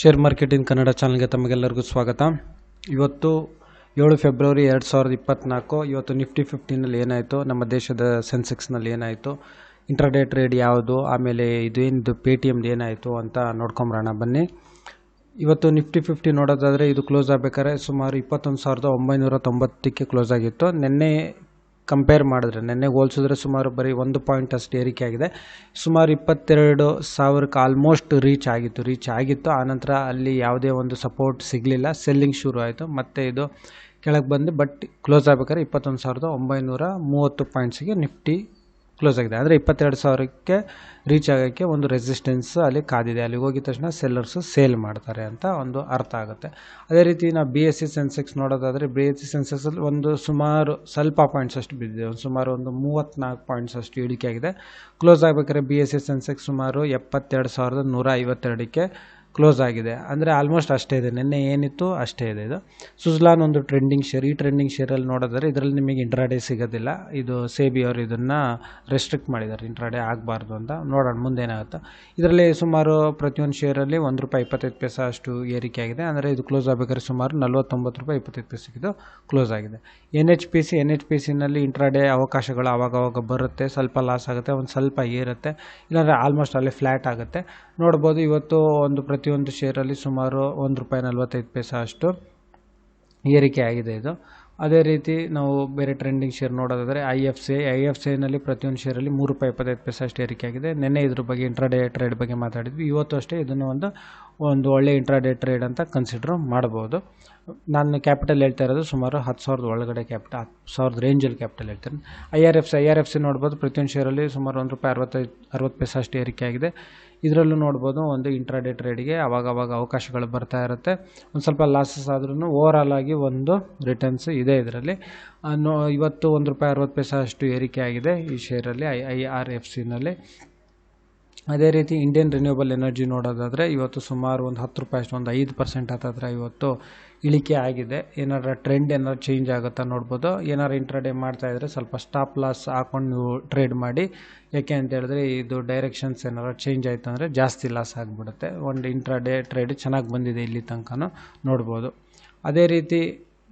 Share market in Kannada ಚಾನಲ್ಗೆ ತಮಗೆಲ್ಲರಿಗೂ ಸ್ವಾಗತ. ಇವತ್ತು ಏಳು ಫೆಬ್ರವರಿ ಎರಡು ಸಾವಿರದ ಇಪ್ಪತ್ತ್ನಾಲ್ಕು ಇವತ್ತು ನಿಫ್ಟಿ ಫಿಫ್ಟಿನಲ್ಲಿ ಏನಾಯಿತು? ನಮ್ಮ ದೇಶದ ಸೆನ್ಸೆಕ್ಸ್ನಲ್ಲಿ ಏನಾಯಿತು? ಇಂಟ್ರಾಡೇ ಟ್ರೇಡ್ ಯಾವುದು? ಆಮೇಲೆ ಇದು ಏನಿದು ಪೇ ಟಿ ಎಮ್ದು ಏನಾಯಿತು ಅಂತ ನೋಡ್ಕೊಂಬರೋಣ, ಬನ್ನಿ. ಇವತ್ತು ನಿಫ್ಟಿ ಫಿಫ್ಟಿ ನೋಡೋದಾದರೆ ಇದು ಕ್ಲೋಸ್ ಆಗಬೇಕಾದ್ರೆ ಸುಮಾರು ಇಪ್ಪತ್ತೊಂದು ಸಾವಿರದ ಒಂಬೈನೂರ ತೊಂಬತ್ತಕ್ಕೆ ಕ್ಲೋಸ್ ಆಗಿತ್ತು. ನಿನ್ನೆ ಕಂಪೇರ್ ಮಾಡಿದ್ರೆ, ನೆನ್ನೆ ಹೋಲ್ಸಿದ್ರೆ ಸುಮಾರು ಬರೀ ಒಂದು ಪಾಯಿಂಟ್ ಅಷ್ಟು ಏರಿಕೆ ಆಗಿದೆ. ಸುಮಾರು ಇಪ್ಪತ್ತೆರಡು ಸಾವಿರಕ್ಕೆ ಆಲ್ಮೋಸ್ಟ್ ರೀಚ್ ಆಗಿತ್ತು ರೀಚ್ ಆಗಿತ್ತು. ಆನಂತರ ಅಲ್ಲಿ ಯಾವುದೇ ಒಂದು ಸಪೋರ್ಟ್ ಸಿಗಲಿಲ್ಲ. ಸೆಲ್ಲಿಂಗ್ ಶುರು ಆಯಿತು. ಮತ್ತು ಇದು ಕೆಳಗೆ ಬಂದು ಬಟ್ ಕ್ಲೋಸ್ ಆಗ್ಬೇಕಾದ್ರೆ ಇಪ್ಪತ್ತೊಂದು ಸಾವಿರದ ಒಂಬೈನೂರ ಮೂವತ್ತು ಪಾಯಿಂಟ್ಸಿಗೆ ನಿಫ್ಟಿ ಕ್ಲೋಸ್ ಆಗಿದೆ. ಅಂದರೆ ಇಪ್ಪತ್ತೆರಡು ಸಾವಿರಕ್ಕೆ ರೀಚ್ ಆಗೋಕ್ಕೆ ಒಂದು ರೆಸಿಸ್ಟೆನ್ಸ್ ಅಲ್ಲಿ ಕಾದಿದೆ. ಅಲ್ಲಿಗೆ ಹೋಗಿದ ತಕ್ಷಣ ಸೆಲ್ಲರ್ಸು ಸೇಲ್ ಮಾಡ್ತಾರೆ ಅಂತ ಒಂದು ಅರ್ಥ ಆಗುತ್ತೆ. ಅದೇ ರೀತಿ ನಾವು ಬಿ ಎಸ್ ಸಿ ಸೆನ್ಸೆಕ್ಸ್ ನೋಡೋದಾದರೆ ಬಿ ಎಸ್ ಸಿ ಸೆನ್ಸೆಕ್ಸಲ್ಲಿ ಒಂದು ಸುಮಾರು ಸ್ವಲ್ಪ ಪಾಯಿಂಟ್ಸ್ ಅಷ್ಟು ಬಿದ್ದಿದೆ. ಒಂದು ಸುಮಾರು ಒಂದು ಮೂವತ್ತ್ನಾಲ್ಕು ಪಾಯಿಂಟ್ಸ್ ಅಷ್ಟು ಇಳಿಕೆ ಆಗಿದೆ ಕ್ಲೋಸ್ ಆಗಬೇಕಾದ್ರೆ ಬಿ ಎಸ್ ಸಿ ಸೆನ್ಸೆಕ್ಸ್ ಸುಮಾರು ಎಪ್ಪತ್ತೆರಡು ಸಾವಿರದ ನೂರ ಐವತ್ತೆರಡಕ್ಕೆ ಕ್ಲೋಸ್ ಆಗಿದೆ. ಅಂದರೆ ಆಲ್ಮೋಸ್ಟ್ ಅಷ್ಟೇ ಇದೆ. ನಿನ್ನೆ ಏನಿತ್ತು ಅಷ್ಟೇ ಇದೆ ಇದು. ಸುಜ್ಲಾನ್ ಒಂದು ಟ್ರೆಂಡಿಂಗ್ ಶೇರ್ ಈ ಟ್ರೆಂಡಿಂಗ್ ಶೇರಲ್ಲಿ ನೋಡಿದ್ರೆ ಇದರಲ್ಲಿ ನಿಮಗೆ ಇಂಟ್ರಾಡೇ ಸಿಗೋದಿಲ್ಲ. ಇದು ಸೇಬಿ ಅವರು ಇದನ್ನು ರೆಸ್ಟ್ರಿಕ್ಟ್ ಮಾಡಿದ್ದಾರೆ. ಇಂಟ್ರಾಡೇ ಆಗಬಾರ್ದು ಅಂತ ನೋಡೋಣ. ಮುಂದೆ ಏನಾಗುತ್ತೆ? ಇದರಲ್ಲಿ ಸುಮಾರು ಪ್ರತಿಯೊಂದು ಶೇರಲ್ಲಿ ಒಂದು ರೂಪಾಯಿ ಇಪ್ಪತ್ತೈದು ಪೈಸ ಅಷ್ಟು ಏರಿಕೆ ಆಗಿದೆ. ಅಂದರೆ ಇದು ಕ್ಲೋಸ್ ಆಗಬೇಕಾದ್ರೆ ಸುಮಾರು ನಲ್ವತ್ತೊಂಬತ್ತು ರೂಪಾಯಿ ಇಪ್ಪತ್ತೈದು ಪೈಸೆಗೆ ಇದು ಕ್ಲೋಸ್ ಆಗಿದೆ. N H P C N H P ಸಿನಲ್ಲಿ intraday ಅವಕಾಶಗಳು ಆವಾಗವಾಗ ಬರುತ್ತೆ. ಸ್ವಲ್ಪ ಲಾಸ್ ಆಗುತ್ತೆ. ಒಂದು ಸ್ವಲ್ಪ ಏರುತ್ತೆ. ಇಲ್ಲಾಂದರೆ ಆಲ್ಮೋಸ್ಟ್ ಅಲ್ಲಿ ಫ್ಲ್ಯಾಟ್ ಆಗುತ್ತೆ. ನೋಡ್ಬೋದು ಇವತ್ತು ಒಂದು ಪ್ರತಿಯೊಂದು ಶೇರಲ್ಲಿ ಸುಮಾರು ಒಂದು ರೂಪಾಯಿ ನಲ್ವತ್ತೈದು ಪೈಸೆ ಅಷ್ಟು ಏರಿಕೆ ಆಗಿದೆ ಇದು. ಅದೇ ರೀತಿ ನಾವು ಬೇರೆ ಟ್ರೆಂಡಿಂಗ್ ಶೇರ್ ನೋಡೋದಾದರೆ I F C I F ಸಿನಲ್ಲಿ ಪ್ರತಿಯೊಂದು ಶೇರಲ್ಲಿ ಮೂರು ರೂಪಾಯಿ ಇಪ್ಪತ್ತೈದು ಪೈಸೆ ಅಷ್ಟು ಏರಿಕೆ ಆಗಿದೆ. ನಿನ್ನೆ ಇದ್ರ ಬಗ್ಗೆ ಇಂಟ್ರಾಡೇ ಟ್ರೇಡ್ ಬಗ್ಗೆ ಮಾತಾಡಿದ್ವಿ. ಇವತ್ತು ಅಷ್ಟೇ ಇದನ್ನು ಒಂದು ಒಂದು ಒಳ್ಳೆ ಇಂಟ್ರಾಡೇ ಟ್ರೇಡ್ ಅಂತ ಕನ್ಸಿಡರ್ ಮಾಡ್ಬೋದು. ನಾನು ಕ್ಯಾಪಿಟಲ್ ಹೇಳ್ತಾ ಇರೋದು ಸುಮಾರು ಹತ್ತು ಸಾವಿರದ ಒಳಗಡೆ ಕ್ಯಾಪಿಟಲ್ ಹತ್ತು ಸಾವಿರದ ರೇಂಜಲ್ಲಿ ಕ್ಯಾಪಿಟಲ್ ಹೇಳ್ತೇನೆ. I R F C I R F C ನೋಡ್ಬೋದು. ಪ್ರತಿಯೊಂದು ಶೇರಲ್ಲಿ ಸುಮಾರು ಒಂದು ರೂಪಾಯಿ ಅರವತ್ತೈದು, ಅರವತ್ತು ಪೈಸೆ ಅಷ್ಟು ಏರಿಕೆ ಆಗಿದೆ. ಇದರಲ್ಲೂ ನೋಡ್ಬೋದು ಒಂದು ಇಂಟ್ರಾಡೇ ಟ್ರೇಡಿಗೆ ಅವಾಗ ಅವಾಗ ಅವಕಾಶಗಳು ಬರ್ತಾ ಇರುತ್ತೆ. ಒಂದು ಸ್ವಲ್ಪ ಲಾಸಸ್ ಆದ್ರೂ ಓವರಾಲ್ ಆಗಿ ಒಂದು ರಿಟರ್ನ್ಸ್ ಇದೆ ಇದರಲ್ಲಿ. ಇವತ್ತು ಒಂದು ರೂಪಾಯಿ ಅರವತ್ತು ಪೈಸೆ ಅಷ್ಟು ಏರಿಕೆ ಆಗಿದೆ ಈ ಶೇರಲ್ಲಿ ಐ ಐ ಆರ್ ಎಫ್ ಸಿನಲ್ಲಿ ಅದೇ ರೀತಿ ಇಂಡಿಯನ್ ರಿನ್ಯೂಬಲ್ ಎನರ್ಜಿ ನೋಡೋದಾದರೆ ಇವತ್ತು ಸುಮಾರು ಒಂದು ಹತ್ತು ರೂಪಾಯಿ ಅಷ್ಟು ಒಂದು ಐದು ಪರ್ಸೆಂಟ್ ಹತ್ತತ್ರ ಇವತ್ತು ಇಳಿಕೆ ಆಗಿದೆ. ಏನಾರ ಟ್ರೆಂಡ್ ಏನಾರು ಚೇಂಜ್ ಆಗುತ್ತಾ ನೋಡ್ಬೋದು. ಏನಾರು ಇಂಟ್ರಾಡೇ ಮಾಡ್ತಾಯಿದ್ರೆ ಸ್ವಲ್ಪ ಸ್ಟಾಪ್ ಲಾಸ್ ಹಾಕೊಂಡು ನೀವು ಟ್ರೇಡ್ ಮಾಡಿ. ಯಾಕೆ ಅಂತ ಹೇಳಿದ್ರೆ ಇದು ಡೈರೆಕ್ಷನ್ಸ್ ಏನಾರು ಚೇಂಜ್ ಆಯಿತು ಅಂದರೆ ಜಾಸ್ತಿ ಲಾಸ್ ಆಗಿಬಿಡುತ್ತೆ. ಒಂದು ಇಂಟ್ರಾಡೇ ಟ್ರೇಡ್ ಚೆನ್ನಾಗಿ ಬಂದಿದೆ ಇಲ್ಲಿ ತನಕ ನೋಡ್ಬೋದು. ಅದೇ ರೀತಿ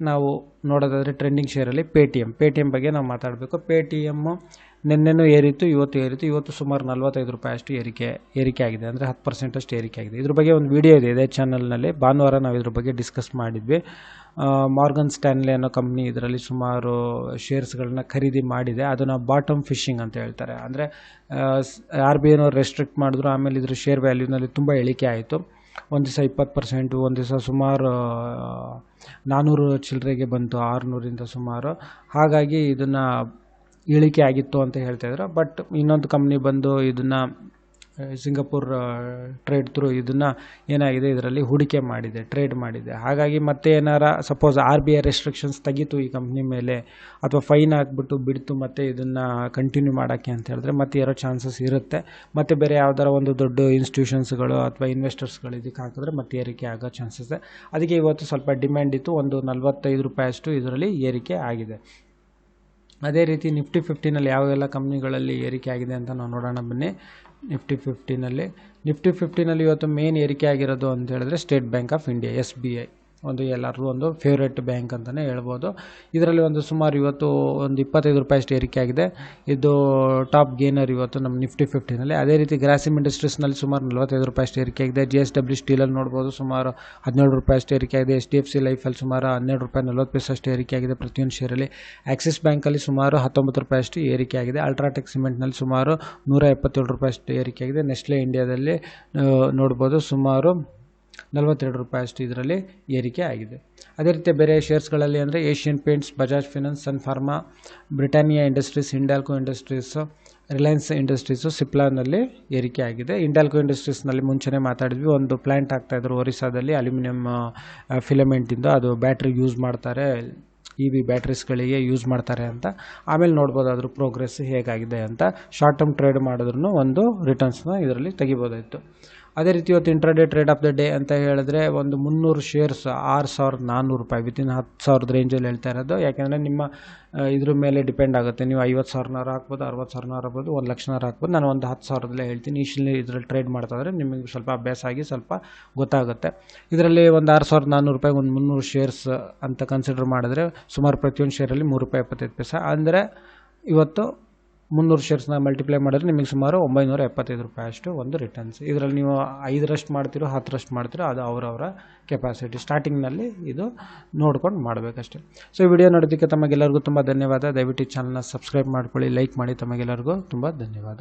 ನಾವು ನೋಡೋದಾದರೆ ಟ್ರೆಂಡಿಂಗ್ ಶೇರಲ್ಲಿ Paytm Paytm ಬಗ್ಗೆ ನಾವು ಮಾತಾಡಬೇಕು. ಪೇ ಟಿ ಎಮ್ಮು ನಿನ್ನೆನೂ ಏರಿತ್ತು, ಇವತ್ತು ಏರಿತ್ತು. ಇವತ್ತು ಸುಮಾರು ನಲ್ವತ್ತೈದು ರೂಪಾಯಿ ಅಷ್ಟು ಏರಿಕೆ ಏರಿಕೆ ಆಗಿದೆ. ಅಂದರೆ ಹತ್ತು ಪರ್ಸೆಂಟ್ ಅಷ್ಟು ಏರಿಕೆ ಆಗಿದೆ. ಇದ್ರ ಬಗ್ಗೆ ಒಂದು ವಿಡಿಯೋ ಇದೆ, ಇದೇ ಚಾನಲ್ನಲ್ಲಿ ಭಾನುವಾರ ನಾವು ಇದ್ರ ಬಗ್ಗೆ ಡಿಸ್ಕಸ್ ಮಾಡಿದ್ವಿ. ಮಾರ್ಗನ್ ಸ್ಟ್ಯಾನ್ಲಿ ಅನ್ನೋ ಕಂಪ್ನಿ ಇದರಲ್ಲಿ ಸುಮಾರು ಶೇರ್ಸ್ಗಳನ್ನ ಖರೀದಿ ಮಾಡಿದೆ. ಅದನ್ನು ಬಾಟಮ್ ಫಿಶಿಂಗ್ ಅಂತ ಹೇಳ್ತಾರೆ. ಅಂದರೆ ಆರ್ ಬಿ ಐನವ್ರು ರೆಸ್ಟ್ರಿಕ್ಟ್ ಮಾಡಿದ್ರು. ಆಮೇಲೆ ಇದ್ರ ಶೇರ್ ವ್ಯಾಲ್ಯೂನಲ್ಲಿ ತುಂಬ ಇಳಿಕೆ ಆಯಿತು. ಒಂದು ದಿವಸ ಇಪ್ಪತ್ತು ಪರ್ಸೆಂಟು ಒಂದು ದಿವಸ ಸುಮಾರು ನಾನ್ನೂರು ಚಿಲ್ಲರೆಗೆ ಬಂತು, ಆರುನೂರಿಂದ ಸುಮಾರು. ಹಾಗಾಗಿ ಇದನ್ನು ಇಳಿಕೆ ಆಗಿತ್ತು ಅಂತ ಹೇಳ್ತಾಯಿದ್ರು ಬಟ್ ಇನ್ನೊಂದು ಕಂಪ್ನಿ ಬಂದು ಇದನ್ನು ಸಿಂಗಪುರ್ ಟ್ರೇಡ್ ಥ್ರೂ ಇದನ್ನು ಏನಾಗಿದೆ, ಇದರಲ್ಲಿ ಹೂಡಿಕೆ ಮಾಡಿದೆ ಟ್ರೇಡ್ ಮಾಡಿದೆ. ಹಾಗಾಗಿ ಮತ್ತೆ ಏನಾರ suppose R B I restrictions ತೆಗೀತು ಈ ಕಂಪ್ನಿ ಮೇಲೆ, ಅಥವಾ ಫೈನ್ ಹಾಕ್ಬಿಟ್ಟು ಬಿಡ್ತು ಮತ್ತು ಇದನ್ನು ಕಂಟಿನ್ಯೂ ಮಾಡೋಕ್ಕೆ ಅಂತ ಹೇಳಿದ್ರೆ ಮತ್ತೆ ಇರೋ ಚಾನ್ಸಸ್ ಇರುತ್ತೆ. ಮತ್ತು ಬೇರೆ ಯಾವ್ದಾರ ಒಂದು ದೊಡ್ಡ ಇನ್ಸ್ಟಿಟ್ಯೂಷನ್ಸ್ಗಳು ಅಥವಾ ಇನ್ವೆಸ್ಟರ್ಸ್ಗಳು ಇದಕ್ಕೆ ಹಾಕಿದ್ರೆ ಮತ್ತೆ ಏರಿಕೆ ಆಗೋ ಚಾನ್ಸಸ್ ಅದಕ್ಕೆ ಇವತ್ತು ಸ್ವಲ್ಪ ಡಿಮ್ಯಾಂಡ್ ಇತ್ತು, ಒಂದು ನಲ್ವತ್ತೈದು ರೂಪಾಯಿ ಅಷ್ಟು ಇದರಲ್ಲಿ ಏರಿಕೆ ಆಗಿದೆ. ಅದೇ ರೀತಿ ನಿಫ್ಟಿ ಫಿಫ್ಟಿನಲ್ಲಿ ಯಾವೆಲ್ಲ ಕಂಪ್ನಿಗಳಲ್ಲಿ ಏರಿಕೆ ಆಗಿದೆ ಅಂತ ನಾವು ನೋಡೋಣ ಬನ್ನಿ. ನಿಫ್ಟಿ ಫಿಫ್ಟಿನಲ್ಲಿ. ನಿಫ್ಟಿ ಫಿಫ್ಟಿನಲ್ಲಿ ಇವತ್ತು ಮೇನ್ ಏರಿಕೆ ಆಗಿರೋದು ಅಂತ ಹೇಳಿದ್ರೆ State Bank of India S B I ಒಂದು ಎಲ್ಲರಿಗೂ ಒಂದು ಫೇವ್ರೇಟ್ ಬ್ಯಾಂಕ್ ಅಂತಲೇ ಹೇಳ್ಬೋದು. ಇದರಲ್ಲಿ ಒಂದು ಸುಮಾರು ಇವತ್ತು ಒಂದು ಇಪ್ಪತ್ತೈದು ರೂಪಾಯಿ ಅಷ್ಟು ಏರಿಕೆ ಆಗಿದೆ. ಇದು ಟಾಪ್ ಗೇನರ್ ಇವತ್ತು ನಮ್ಮ ನಿಫ್ಟಿ ಫಿಫ್ಟಿನಲ್ಲಿ ಅದೇ ರೀತಿ ಗ್ರಾಸಿಮ್ ಇಂಡಸ್ಟ್ರೀಸ್ನಲ್ಲಿ ಸುಮಾರು ನಲವತ್ತೈದು ರೂಪಾಯಿ ಅಷ್ಟು ಏರಿಕೆ ಆಗಿದೆ. ಜಿ ಎಸ್ ಡಬ್ಲ್ಯೂ ಸ್ಟೀಲಲ್ಲಿ ನೋಡ್ಬೋದು ಸುಮಾರು ಹದಿನೇಳು ರೂಪಾಯಿ ಅಷ್ಟು ಏರಿಕೆ ಆಗಿದೆ. ಎಚ್ ಡಿ ಎಫ್ ಸಿ ಲೈಫಲ್ಲಿ ಸುಮಾರು ಹನ್ನೆರಡು ರೂಪಾಯಿ ನಲ್ವತ್ತು ಪೈಸೆ ಅಷ್ಟು ಏರಿಕೆ ಆಗಿದೆ ಪ್ರತಿಯೊಂದು ಶೇರಲ್ಲಿ ಆಕ್ಸಿಸ್ ಬ್ಯಾಂಕಲ್ಲಿ ಸುಮಾರು ಹತ್ತೊಂಬತ್ತು ರೂಪಾಯಿ ಅಷ್ಟು ಏರಿಕೆ ಆಗಿದೆ. ಅಲ್ಟ್ರಾಟೆಕ್ ಸಿಮೆಂಟ್ನಲ್ಲಿ ಸುಮಾರು ನೂರ ಎಪ್ಪತ್ತೇಳು ರೂಪಾಯಿ ಅಷ್ಟು ಏರಿಕೆ ಆಗಿದೆ. ನೆಸ್ಲೆ ಇಂಡಿಯಾದಲ್ಲಿ ನೋಡ್ಬೋದು ಸುಮಾರು ನಲವತ್ತೆರಡು ರೂಪಾಯಿ ಅಷ್ಟು ಇದರಲ್ಲಿ ಏರಿಕೆ ಆಗಿದೆ. ಅದೇ ರೀತಿ ಬೇರೆ ಶೇರ್ಸ್ಗಳಲ್ಲಿ ಅಂದರೆ Asian Paints Bajaj Finance Sun Pharma Britannia Industries Hindalco Industries Reliance Industries ಸಿಪ್ಲಾನಲ್ಲಿ ಏರಿಕೆ ಆಗಿದೆ. ಇಂಡಾಲ್ಕೋ ಇಂಡಸ್ಟ್ರೀಸ್ನಲ್ಲಿ ಮುಂಚೆನೇ ಮಾತಾಡಿದ್ವಿ. ಒಂದು ಪ್ಲ್ಯಾಂಟ್ ಆಗ್ತಾಯಿದ್ರು ಒರಿಸ್ಸಾದಲ್ಲಿ, ಅಲ್ಯೂಮಿನಿಯಂ ಫಿಲಮೆಂಟಿಂದ ಅದು ಬ್ಯಾಟ್ರಿ ಯೂಸ್ ಮಾಡ್ತಾರೆ. ಇ ವಿ ಬ್ಯಾಟ್ರೀಸ್ಗಳಿಗೆ ಯೂಸ್ ಮಾಡ್ತಾರೆ ಅಂತ. ಆಮೇಲೆ ನೋಡ್ಬೋದು ಅದ್ರ ಪ್ರೋಗ್ರೆಸ್ ಹೇಗಾಗಿದೆ ಅಂತ. ಶಾರ್ಟ್ ಟರ್ಮ್ ಟ್ರೇಡ್ ಮಾಡಿದ್ರೂ ಒಂದು ರಿಟರ್ನ್ಸ್ನ ಇದರಲ್ಲಿ ತೆಗಿಬೋದಾಯಿತು. ಅದೇ ರೀತಿ ಇವತ್ತು intraday trade of the day ಅಂತ ಹೇಳಿದ್ರೆ ಒಂದು ಮುನ್ನೂರು ಶೇರ್ಸ್ ಆರು ಸಾವಿರದ ನಾನ್ನೂರು ರೂಪಾಯಿ ವಿತಿನ್ ಹತ್ತು ಸಾವಿರದ ರೇಂಜಲ್ಲಿ ಹೇಳ್ತಾ ಇರೋದು. ಯಾಕೆಂದರೆ ನಿಮ್ಮ ಇದ್ರ ಮೇಲೆ ಡಿಪೆಂಡ್ ಆಗುತ್ತೆ. ನೀವು ಐವತ್ತು ಸಾವಿರನಾರು ಹಾಕ್ಬೋದು, ಅರವತ್ತು ಸಾವಿರನಾರು ಹಾಕ್ಬೋದು, ಒಂದು ಲಕ್ಷನಾರು ಹಾಕ್ಬೋದು. ನಾನು ಒಂದು ಹತ್ತು ಸಾವಿರದಲ್ಲೇ ಹೇಳ್ತೀನಿ. ಇಷ್ಟಲ್ಲಿ ಇದ್ರಲ್ಲಿ ಟ್ರೇಡ್ ಮಾಡ್ತಾ ಇದ್ರೆ ನಿಮಗೆ ಸ್ವಲ್ಪ ಅಭ್ಯಾಸ ಆಗಿ ಸ್ವಲ್ಪ ಗೊತ್ತಾಗುತ್ತೆ. ಇದರಲ್ಲಿ ಒಂದು ಆರು ಸಾವಿರದ ನಾನ್ನೂರು ರೂಪಾಯಿ ಒಂದು ಮುನ್ನೂರು ಶೇರ್ಸ್ ಅಂತ ಕನ್ಸಿಡರ್ ಮಾಡಿದ್ರೆ ಸುಮಾರು ಪ್ರತಿಯೊಂದು ಶೇರಲ್ಲಿ ಮೂರು ರೂಪಾಯಿ ಎಪ್ಪತ್ತೈದು ಪೈಸೆ. ಅಂದರೆ ಇವತ್ತು ಮುನ್ನೂರು ಶೇರ್ಸ್ನ ಮಲ್ಟಿಪ್ಲೈ ಮಾಡಿದ್ರೆ ನಿಮಗೆ ಸುಮಾರು ಒಂಬೈನೂರ ಎಪ್ಪತ್ತೈದು ರೂಪಾಯಿ ಅಷ್ಟು ಒಂದು ರಿಟರ್ನ್ಸ್ ಇದರಲ್ಲಿ ನೀವು ಐದರಷ್ಟು ಮಾಡ್ತಿರೋ, ಹತ್ತರಷ್ಟು ಮಾಡ್ತಿರೋ, ಅದು ಅವರವರ ಕೆಪಾಸಿಟಿ ಸ್ಟಾರ್ಟಿಂಗ್ನಲ್ಲಿ ಇದು ನೋಡ್ಕೊಂಡು ಮಾಡಬೇಕಷ್ಟೆ. ಸೊ ಈ ವಿಡಿಯೋ ನೋಡೋದಕ್ಕೆ ತಮಗೆಲ್ಲರಿಗೂ ತುಂಬ ಧನ್ಯವಾದ. ದಯವಿಟ್ಟು ಚಾನಲ್ನ ಸಬ್ಸ್ಕ್ರೈಬ್ ಮಾಡ್ಕೊಳ್ಳಿ ಲೈಕ್ ಮಾಡಿ ತಮಗೆಲ್ಲರಿಗೂ ತುಂಬ ಧನ್ಯವಾದ.